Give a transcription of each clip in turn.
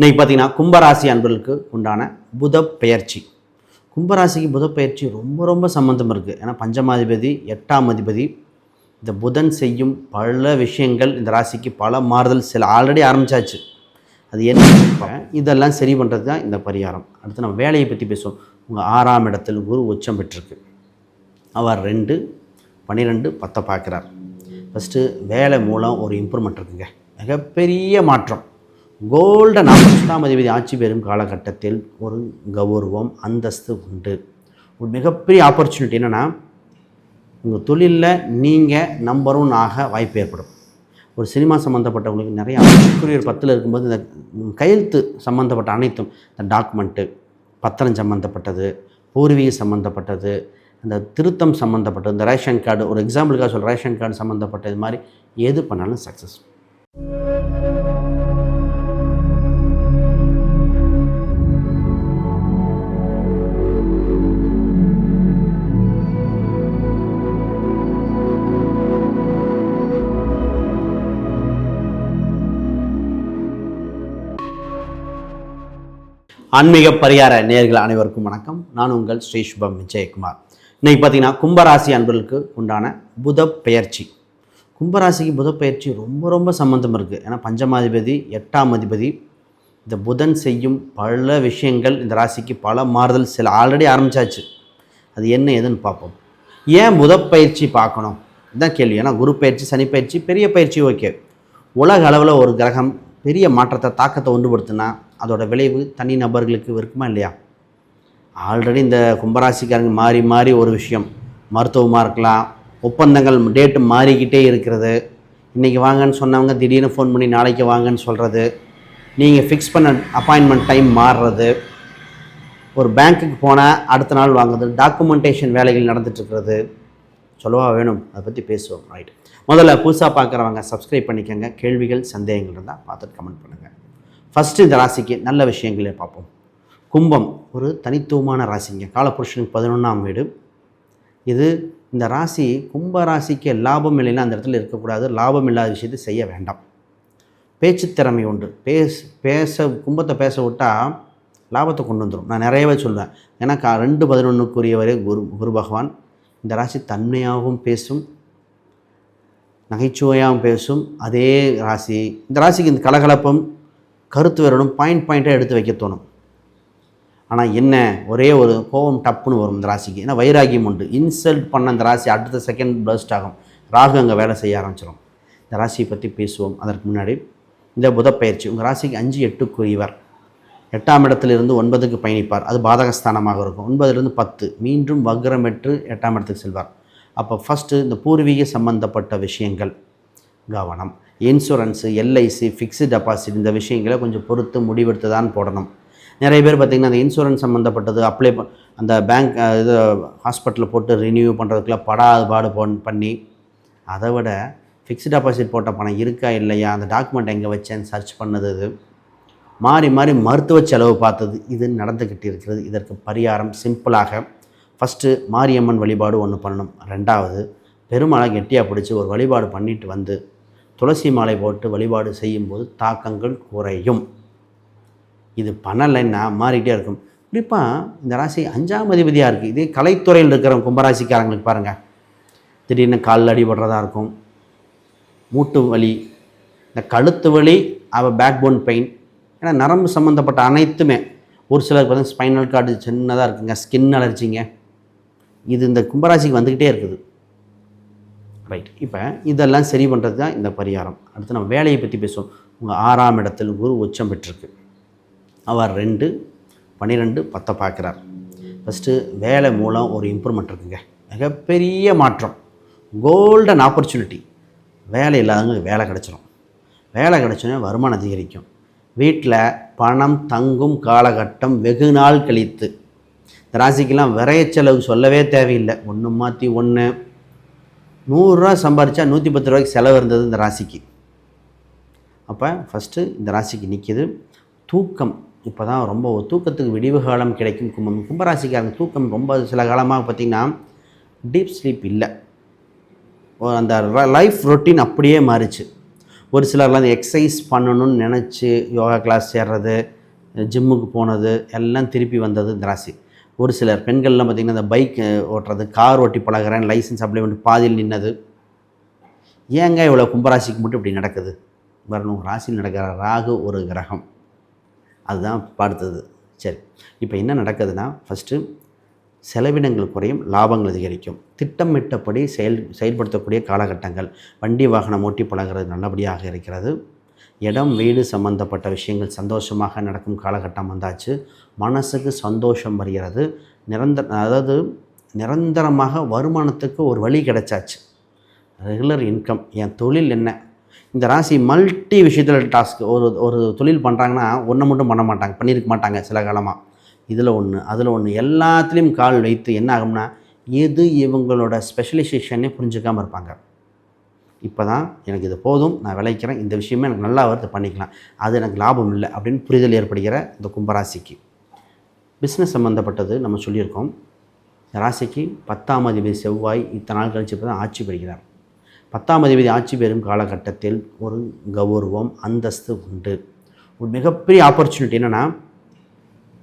இன்னைக்கு பார்த்தீங்கன்னா கும்பராசி அன்பர்களுக்கு உண்டான புத பெயர்ச்சி. கும்பராசிக்கு புத பெயர்ச்சி ரொம்ப ரொம்ப சம்மந்தம் இருக்குது ஏன்னா பஞ்சமாதிபதி எட்டாம் அதிபதி இந்த புதன் செய்யும் பல விஷயங்கள் இந்த ராசிக்கு பல மாறுதல் சில ஆல்ரெடி ஆரம்பிச்சாச்சு. அது என்ன இதெல்லாம் சரி பண்ணுறது தான் இந்த பரிகாரம். அடுத்து நம்ம வேலையை பற்றி பேசுவோம். உங்கள் ஆறாம் இடத்தில் குரு உச்சம் பெற்றிருக்கு. அவர் ரெண்டு பன்னிரெண்டு பத்தை பார்க்குறார். ஃபஸ்ட்டு வேலை மூலம் ஒரு இம்ப்ரூவ்மெண்ட் இருக்குங்க. மிகப்பெரிய மாற்றம். கோல்டன் நாற்பத்தாம் அதிபதி ஆட்சி பெறும் காலகட்டத்தில் ஒரு கௌரவம் அந்தஸ்து உண்டு. ஒரு மிகப்பெரிய ஆப்பர்ச்சுனிட்டி என்னென்னா உங்கள் தொழிலில் நீங்கள் நம்பர் ஒன் ஆக வாய்ப்பு ஏற்படும். ஒரு சினிமா சம்மந்தப்பட்டவங்களுக்கு நிறைய ஒரு பத்தில் இருக்கும்போது இந்த கையெழுத்து சம்மந்தப்பட்ட அனைத்தும் இந்த டாக்குமெண்ட்டு பத்திரம் சம்மந்தப்பட்டது பூர்வீக சம்மந்தப்பட்டது அந்த திருத்தம் சம்மந்தப்பட்டது இந்த ரேஷன் கார்டு ஒரு எக்ஸாம்பிளுக்காக சொல்ற ரேஷன் கார்டு சம்மந்தப்பட்ட இது மாதிரி எது பண்ணாலும் சக்ஸஸ் ஆன்மீக பரிகார நேர்கள் அனைவருக்கும் வணக்கம். நான் உங்கள் ஸ்ரீ சுபம் விஜயகுமார். இன்னைக்கு பார்த்தீங்கன்னா கும்பராசி அன்பர்களுக்கு உண்டான புத பெயர்ச்சி. கும்பராசிக்கு புத பெயர்ச்சி ரொம்ப ரொம்ப சம்மந்தம் இருக்குது ஏன்னா பஞ்சமாதிபதி எட்டாம் அதிபதி இந்த புதன் செய்யும் பல விஷயங்கள் இந்த ராசிக்கு பல மாறுதல் சில ஆல்ரெடி ஆரம்பிச்சாச்சு. அது என்ன ஏதுன்னு பார்ப்போம். ஏன் புத பயிற்சி பார்க்கணும்? இதுதான் கேள்வி. ஏன்னா குரு பயிற்சி சனி பயிற்சி பெரிய பயிற்சி ஓகே உலக அளவில் ஒரு கிரகம் பெரிய மாற்றத்தை தாக்கத்தை உண்டுபடுத்துனா அதோட விளைவு தனி நபர்களுக்கு இருக்குமா இல்லையா? ஆல்ரெடி இந்த கும்பராசிக்காரங்க மாறி மாறி ஒரு விஷயம். மருத்துவமாக இருக்கலாம். ஒப்பந்தங்கள் டேட்டு மாறிக்கிட்டே இருக்கிறது. இன்றைக்கி வாங்கன்னு சொன்னவங்க திடீர்னு ஃபோன் பண்ணி நாளைக்கு வாங்கன்னு சொல்கிறது நீங்கள் ஃபிக்ஸ் பண்ண அப்பாயின்மெண்ட் டைம் மாறுறது. ஒரு பேங்க்குக்கு போனால் அடுத்த நாள் வாங்குறது. டாக்குமெண்டேஷன் வேலைகள் நடந்துட்டுருக்கிறது சொல்லவா வேணும்? அதை பற்றி பேசுவோம். ரைட் முதல்ல புதுசாக பார்க்குறவங்க சப்ஸ்கிரைப் பண்ணிக்கோங்க. கேள்விகள் சந்தேகங்கள் இருந்தால் பார்த்துட்டு கமெண்ட் பண்ணுங்கள் ஃபஸ்ட்டு இந்த ராசிக்கு நல்ல விஷயங்களே பார்ப்போம். கும்பம் ஒரு தனித்துவமான ராசிங்க. காலபுருஷனுக்கு பதினொன்றாம் வீடு. இது இந்த ராசி கும்ப ராசிக்கு லாபம் இல்லைன்னா அந்த இடத்துல இருக்கக்கூடாது. லாபம் இல்லாத விஷயத்தை செய்ய வேண்டாம். பேச்சு திறமை உண்டு. பேச பேச கும்பத்தை பேச விட்டால் லாபத்தை கொண்டு வந்துடும் நான் நிறையவே சொல்வேன். ஏன்னா கா ரெண்டு பதினொன்றுக்குரியவரே குரு குரு பகவான். இந்த ராசி தன்மையாகவும் பேசும். நகைச்சுவையாகவும் பேசும். அதே ராசி. இந்த ராசிக்கு இந்த கலகலப்பம் கருத்து வரணும் பாயிண்ட் பாயிண்ட்டாக எடுத்து வைக்க தோணும். ஆனால் என்ன? ஒரே ஒரு கோபம் டப்புன்னு வரும் இந்த ராசிக்கு. ஏன்னா வைராகியம் உண்டு. இன்சல்ட் பண்ண இந்த ராசி அடுத்த செகண்ட் பர்ஸ்ட் ஆகும். ராகு அங்கே வேலை செய்ய ஆரம்பிச்சிடும் இந்த ராசியை பற்றி பேசுவோம். அதற்கு முன்னாடி இந்த புதப்பெயர்ச்சி. உங்கள் ராசிக்கு அஞ்சு எட்டுக்குரியவர் எட்டாம் இடத்திலிருந்து ஒன்பதுக்கு பயணிப்பார். அது பாதகஸ்தானமாக இருக்கும். ஒன்பதுலேருந்து பத்து. மீண்டும் வக்ரமெற்று எட்டாம் இடத்துக்கு செல்வார். அப்போ ஃபஸ்ட்டு இந்த பூர்வீக சம்பந்தப்பட்ட விஷயங்கள். கவனம். இன்சூரன்ஸு எல்ஐசி ஃபிக்ஸு டெபாசிட் இந்த விஷயங்களை கொஞ்சம் பொறுத்து முடிவெடுத்து தான் போடணும். நிறைய பேர் பார்த்திங்கன்னா அந்த இன்சூரன்ஸ் சம்மந்தப்பட்டது அப்ளை அந்த பேங்க் இது ஹாஸ்பிட்டலில் போட்டு ரினியூ பண்ணுறதுக்குலாம் படாது பாடு போன் பண்ணி அதை விட ஃபிக்ஸ்டு டெபாசிட் போட்ட பணம் இருக்கா இல்லையா அந்த டாக்குமெண்ட் எங்கே வச்சேன்னு சர்ச் பண்ணது இது. மாறி மாறி மருத்துவ செலவு பார்த்தது இது நடந்துக்கிட்டு இருக்கிறது. இதற்கு பரிகாரம் சிம்பிளாக ஃபஸ்ட்டு மாரியம்மன் வழிபாடு ஒன்று பண்ணணும். ரெண்டாவது பெருமாளை கெட்டியாக பிடிச்சி ஒரு வழிபாடு பண்ணிட்டு வந்து துளசி மாலை போட்டு வழிபாடு செய்யும்போது தாக்கங்கள் குறையும். இது பண்ணலைன்னா மாறிக்கிட்டே இருக்கும். குறிப்பாக இந்த ராசி அஞ்சாம் அதிபதியாக இருக்குது இதே கலைத்துறையில் இருக்கிற கும்பராசிக்காரங்களுக்கு பாருங்கள் திடீர்னு காலில் அடிபடுறதா இருக்கும். மூட்டு வலி இந்த கழுத்து வலி அவள் பேக் போன் பெயின் ஏன்னா நரம்பு சம்மந்தப்பட்ட அனைத்துமே ஒரு சிலருக்கு பார்த்தீங்கன்னா ஸ்பைனல் கார்டு சின்னதாக இருக்குங்க. ஸ்கின் அலர்ஜிங்க இது இந்த கும்பராசிக்கு வந்துக்கிட்டே இருக்குது. ரைட் இப்போ இதெல்லாம் சரி பண்ணுறது தான் இந்த பரிகாரம். அடுத்து நம்ம வேலையை பற்றி பேசுவோம். உங்கள் ஆறாம் இடத்தில் குரு உச்சம் பெற்றிருக்கு. அவர் ரெண்டு பன்னிரெண்டு பத்தை பார்க்குறார். ஃபஸ்ட்டு வேலை மூலம் ஒரு இம்ப்ரூவ்மெண்ட் இருக்குங்க. மிகப்பெரிய மாற்றம். கோல்டன் ஆப்பர்ச்சுனிட்டி வேலை இல்லாதவங்க வேலை கிடச்சிரும். வேலை கிடச்சோன்னே வருமானம் அதிகரிக்கும். வீட்டில் பணம் தங்கும் காலகட்டம் வெகு நாள் கழித்து. இந்த ராசிக்கெல்லாம் விரைய செலவு சொல்லவே தேவையில்லை. ஒன்று மாற்றி ஒன்று நூறுரூவா சம்பாரித்தா நூற்றி பத்து ரூபாய்க்கு செலவு இருந்தது இந்த ராசிக்கு. அப்போ ஃபஸ்ட்டு இந்த ராசிக்கு நிற்கிது தூக்கம் இப்போ தான் ரொம்ப தூக்கத்துக்கு விடிவு காலம் கிடைக்கும் கும்பம். கும்பராசிக்காரங்க தூக்கம் ரொம்ப சில காலமாக பார்த்திங்கன்னா டீப் ஸ்லீப் இல்லை. அந்த லைஃப் ரொட்டீன் அப்படியே மாறிச்சு. ஒரு சிலர்லாம் அந்த எக்ஸசைஸ் பண்ணணும்னு நினச்சி யோகா கிளாஸ் சேர்றது ஜிம்முக்கு போனது எல்லாம் திருப்பி வந்தது இந்த ராசி. ஒரு சிலர் பெண்கள்லாம் பார்த்திங்கன்னா இந்த பைக் ஓட்டுறது கார் ஓட்டி பழகிறேன் லைசன்ஸ் அப்ளை பண்ணி பாதியில் நின்னது. ஏங்க இவ்வளோ கும்பராசிக்கு மட்டும் இப்படி நடக்குது? வரணும் ராசியில் நடக்கிற ராகு ஒரு கிரகம். அதுதான் படுத்தது சரி இப்போ என்ன நடக்குதுன்னா ஃபஸ்ட்டு செலவினங்கள் குறையும் லாபங்கள் அதிகரிக்கும். திட்டமிட்டபடி செயல் செயல்படுத்தக்கூடிய காலகட்டங்கள். வண்டி வாகனம் ஓட்டி பழகிறது நல்லபடியாக இருக்கிறது. இடம் வீடு சம்பந்தப்பட்ட விஷயங்கள் சந்தோஷமாக நடக்கும் காலகட்டம் வந்தாச்சு. மனசுக்கு சந்தோஷம் வருகிறது. நிரந்தர அதாவது நிரந்தரமாக வருமானத்துக்கு ஒரு வழி கிடைச்சாச்சு. ரெகுலர் இன்கம் என் தொழில் என்ன? இந்த ராசி மல்டி விஷயத்தில் டாஸ்க் ஒரு ஒரு தொழில் பண்ணுறாங்கன்னா ஒன்றை மட்டும் பண்ண மாட்டாங்க பண்ணியிருக்க மாட்டாங்க சில காலமாக இதில் ஒன்று அதில் ஒன்று எல்லாத்துலேயும் கால் வைத்து என்ன ஆகும்னா எது இவங்களோட ஸ்பெஷலைசேஷன்னே புரிஞ்சுக்காமல் இருப்பாங்க. இப்போ தான் எனக்கு இது போதும் நான் விளைக்கிறேன். இந்த விஷயமே எனக்கு நல்லா வருது பண்ணிக்கலாம். அது எனக்கு லாபம் இல்லை அப்படின்னு புரிதல் ஏற்படுகிற இந்த கும்பராசிக்கு. பிஸ்னஸ் சம்மந்தப்பட்டது நம்ம சொல்லியிருக்கோம். இந்த ராசிக்கு பத்தாம் அதிபதி செவ்வாய் இத்தனை நாள் கழிச்சு இப்போ தான் ஆட்சி பெறுகிறார். பத்தாம் அதிபதி ஆட்சி பெறும் காலகட்டத்தில் ஒரு கௌரவம் அந்தஸ்து உண்டு. ஒரு மிகப்பெரிய ஆப்பர்ச்சுனிட்டி என்னென்னா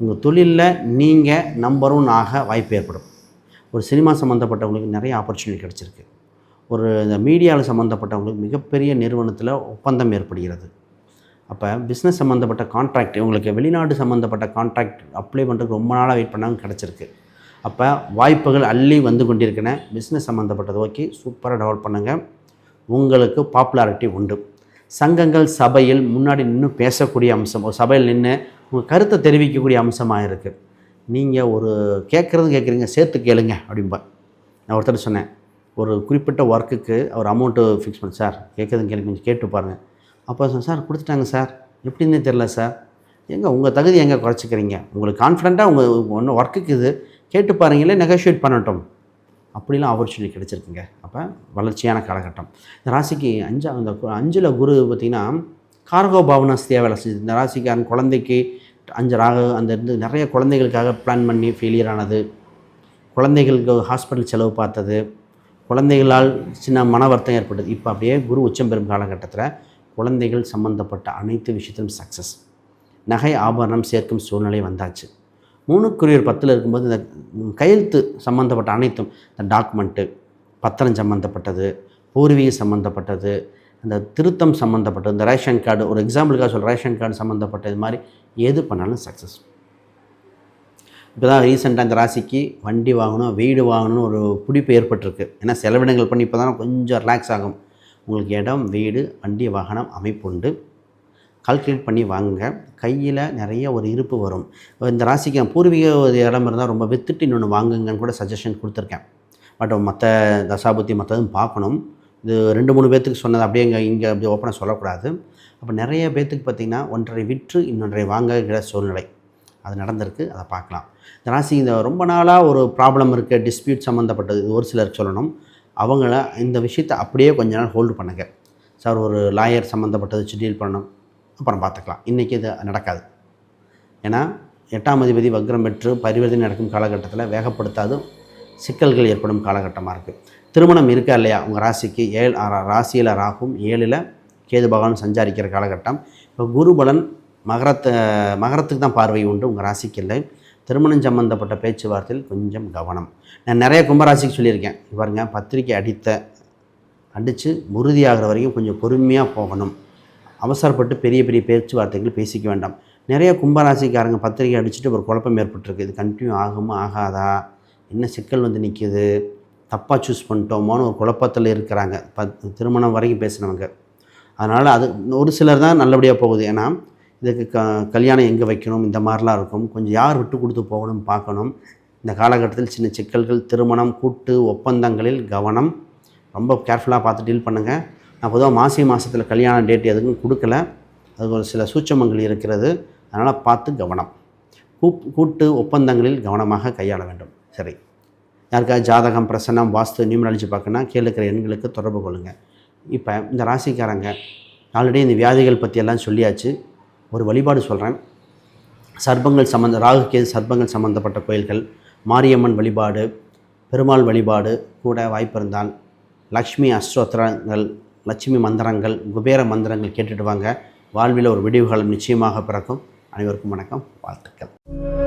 உங்கள் தொழிலில் நீங்கள் நம்பர் ஒன் ஆக வாய்ப்பு ஏற்படும். ஒரு சினிமா சம்மந்தப்பட்டவங்களுக்கு நிறைய ஆப்பர்ச்சுனிட்டி கிடச்சிருக்கு. ஒரு இந்த மீடியாவில் சம்மந்தப்பட்டவங்களுக்கு மிகப்பெரிய நிறுவனத்தில் ஒப்பந்தம் ஏற்படுகிறது. அப்போ பிஸ்னஸ் சம்மந்தப்பட்ட கான்ட்ராக்ட் உங்களுக்கு வெளிநாடு சம்மந்தப்பட்ட கான்ட்ராக்ட் அப்ளை பண்ணுறதுக்கு ரொம்ப நாளாக வெயிட் பண்ணாமல் கிடச்சிருக்கு. அப்போ வாய்ப்புகள் அள்ளி வந்து கொண்டிருக்கின பிஸ்னஸ் சம்மந்தப்பட்டது ஓகே சூப்பராக டெவலப் பண்ணுங்கள் உங்களுக்கு பாப்புலாரிட்டி உண்டு. சங்கங்கள் சபையில் முன்னாடி நின்று பேசக்கூடிய அம்சம் ஒரு சபையில் நின்று உங்கள் கருத்தை தெரிவிக்கக்கூடிய அம்சமாக இருக்குது நீங்கள் ஒரு கேட்குறது கேட்குறீங்க சேர்த்து கேளுங்க அப்படிம்பா. நான் ஒருத்தர் சொன்னேன். ஒரு குறிப்பிட்ட ஒர்க்குக்கு அவர் அமௌண்ட்டு ஃபிக்ஸ் பண்ண. சார் கேட்குறதுன்னு கேள்வி கொஞ்சம் கேட்டு பாருங்கள் அப்போ சார் கொடுத்துட்டாங்க சார். எப்படின்னு தெரில சார். எங்கே உங்கள் தகுதி எங்கே குறைச்சிக்கிறீங்க? உங்களுக்கு கான்ஃபிடண்ட்டாக உங்கள் ஒன்று ஒர்க்குக்கு இது. கேட்டு பாருங்களே நெகோஷியேட் பண்ணட்டும். அப்படிலாம் ஆப்பர்ச்சுனிட்டி கிடச்சிருக்குங்க. அப்போ வளர்ச்சியான காலகட்டம். இந்த ராசிக்கு அஞ்சா அந்த அஞ்சில் குரு பார்த்திங்கன்னா கார்கோ பாவனாஸ்தியாக வேலை செஞ்சது இந்த ராசிக்காரன் குழந்தைக்கு அஞ்சு ராக அந்த இருந்து நிறைய குழந்தைகளுக்காக பிளான் பண்ணி ஃபெயிலியர் ஆனது. குழந்தைகளுக்கு ஹாஸ்பிட்டல் செலவு பார்த்தது. குழந்தைகளால் சின்ன மன வருத்தம் ஏற்பட்டது. இப்போ அப்படியே குரு உச்சம் பெறும் காலகட்டத்தில் குழந்தைகள் சம்பந்தப்பட்ட அனைத்து விஷயத்திலும் சக்ஸஸ் நகை ஆபரணம் சேர்க்கும் சூழ்நிலை வந்தாச்சு. மூணுக்குரியர் பத்தில் இருக்கும்போது இந்த கையெழுத்து சம்மந்தப்பட்ட அனைத்தும் இந்த டாக்குமெண்ட்டு பத்திரம் சம்மந்தப்பட்டது பூர்வீக சம்மந்தப்பட்டது இந்த திருத்தம் சம்மந்தப்பட்டது இந்த ரேஷன் கார்டு ஒரு எக்ஸாம்பிளுக்காக சொல்ற ரேஷன் கார்டு சம்மந்தப்பட்ட இது மாதிரி எது பண்ணாலும் சக்ஸஸ் இப்போ தான் ரீசெண்டாக இந்த ராசிக்கு வண்டி வாங்கணும் வீடு வாங்கணும்னு ஒரு பிடிப்பு ஏற்பட்டிருக்கு. ஏன்னா செலவினங்கள் பண்ணி இப்போ தான் கொஞ்சம் ரிலாக்ஸ் ஆகும். உங்களுக்கு இடம் வீடு வண்டி வாகனம் அமைப்புண்டு கால்குலேட் பண்ணி வாங்குங்க. கையில் நிறைய ஒரு இருப்பு வரும். இந்த ராசிக்கு பூர்வீக ஒரு இடம் இருந்தால் ரொம்ப வித்துட்டு இன்னொன்று வாங்குங்கன்னு கூட சஜஷன் கொடுத்துருக்கேன். பட் மற்ற தசாபுத்தி மற்றதும் பார்க்கணும். இது ரெண்டு மூணு பேர்த்துக்கு சொன்னது அப்படியே இங்கே இங்கே அப்படி ஓப்பனாக சொல்லக்கூடாது. அப்போ நிறைய பேர்த்துக்கு பார்த்திங்கன்னா ஒன்றரை விற்று இன்னொன்றை வாங்குகிற சூழ்நிலை. அது நடந்திருக்கு. அதை பார்க்கலாம். இந்த இந்த ரொம்ப நாளாக ஒரு ப்ராப்ளம் இருக்குது டிஸ்பியூட் சம்மந்தப்பட்டது இது ஒரு சிலர் சொல்லணும். அவங்கள இந்த விஷயத்தை அப்படியே கொஞ்ச நாள் ஹோல்டு பண்ணுங்க. சார் ஒரு லாயர் சம்மந்தப்பட்டது வச்சு டீல் பண்ணணும். அப்புறம் பார்த்துக்கலாம். இன்றைக்கி இது நடக்காது. ஏன்னா எட்டாம் அதிபதி வக்ரம் பெற்று பரிவர்த்தனை நடக்கும் காலகட்டத்தில் வேகப்படுத்தாதும் சிக்கல்கள் ஏற்படும் காலகட்டமாக இருக்குது திருமணம் இருக்கா இல்லையா? உங்கள் ராசிக்கு ஏழு ராசியில் ராகும் ஏழில் கேது பகவான் சஞ்சாரிக்கிற காலகட்டம். இப்போ குருபலன் மகரத்தை மகரத்துக்கு தான் பார்வை உண்டு. உங்கள் ராசிக்கு இல்லை. திருமணம் சம்பந்தப்பட்ட பேச்சுவார்த்தையில் கொஞ்சம் கவனம். நான் நிறைய கும்பராசிக்கு சொல்லியிருக்கேன். பாருங்க பத்திரிக்கை அடித்த அடித்து உறுதியாகிற வரைக்கும் கொஞ்சம் பொறுமையாக போகணும். அவசரப்பட்டு பெரிய பெரிய பேச்சுவார்த்தைகள் பேசிக்க வேண்டாம். நிறைய கும்பராசிக்காரங்க பத்திரிக்கை அடிச்சுட்டு ஒரு குழப்பம் ஏற்பட்டிருக்கு. இது கண்டினியூ ஆகுமா ஆகாதா? என்ன சிக்கல் வந்து நிற்கிது தப்பாக சூஸ் பண்ணிட்டோமோன்னு ஒரு குழப்பத்தில் இருக்கிறாங்க. பத் திருமணம் வரைக்கும் பேசினவங்க. அதனால் அது ஒரு சிலர் தான் நல்லபடியாக போகுது. ஏன்னா இதுக்கு க கல்யாணம் எங்கே வைக்கணும் இந்த மாதிரிலாம் இருக்கும். கொஞ்சம் யார் விட்டு கொடுத்து போகணும் பார்க்கணும். இந்த காலகட்டத்தில் சின்ன சிக்கல்கள் திருமணம் கூட்டு ஒப்பந்தங்களில் கவனம். ரொம்ப கேர்ஃபுல்லாக பார்த்து டீல் பண்ணுங்கள் நான் பொதுவாக மாசி மாதத்தில் கல்யாண டேட் எதுக்கும் கொடுக்கல. அது ஒரு சில சூட்சமங்கள் இருக்கிறது. அதனால் பார்த்து கவனம். கூப் கூட்டு ஒப்பந்தங்களில் கவனமாக கையாள வேண்டும். சரி. யாருக்காவது ஜாதகம் பிரசன்னம் வாஸ்து நியூமராலஜி பார்க்கணுன்னா கீழே இருக்கிற எண்களுக்கு தொடர்பு கொள்ளுங்கள் இப்போ இந்த ராசிக்காரங்க ஆல்ரெடி இந்த வியாதிகள் பற்றியெல்லாம் சொல்லியாச்சு. ஒரு வழிபாடு சொல்கிறேன் சர்ப்பங்கள் சம்மந்த ராகு சர்ப்பங்கள் சம்மந்தப்பட்ட கோயில்கள் மாரியம்மன் வழிபாடு பெருமாள் வழிபாடு கூட வாய்ப்பு இருந்தால் லக்ஷ்மி அஷ்டோத்திரங்கள் லட்சுமி மந்திரங்கள் குபேர மந்திரங்கள் கேட்டுட்டு வாங்க. வாழ்வில் ஒரு விடிவுகாலம் நிச்சயமாக பிறக்கும். அனைவருக்கும் வணக்கம் வாழ்த்துக்கள்.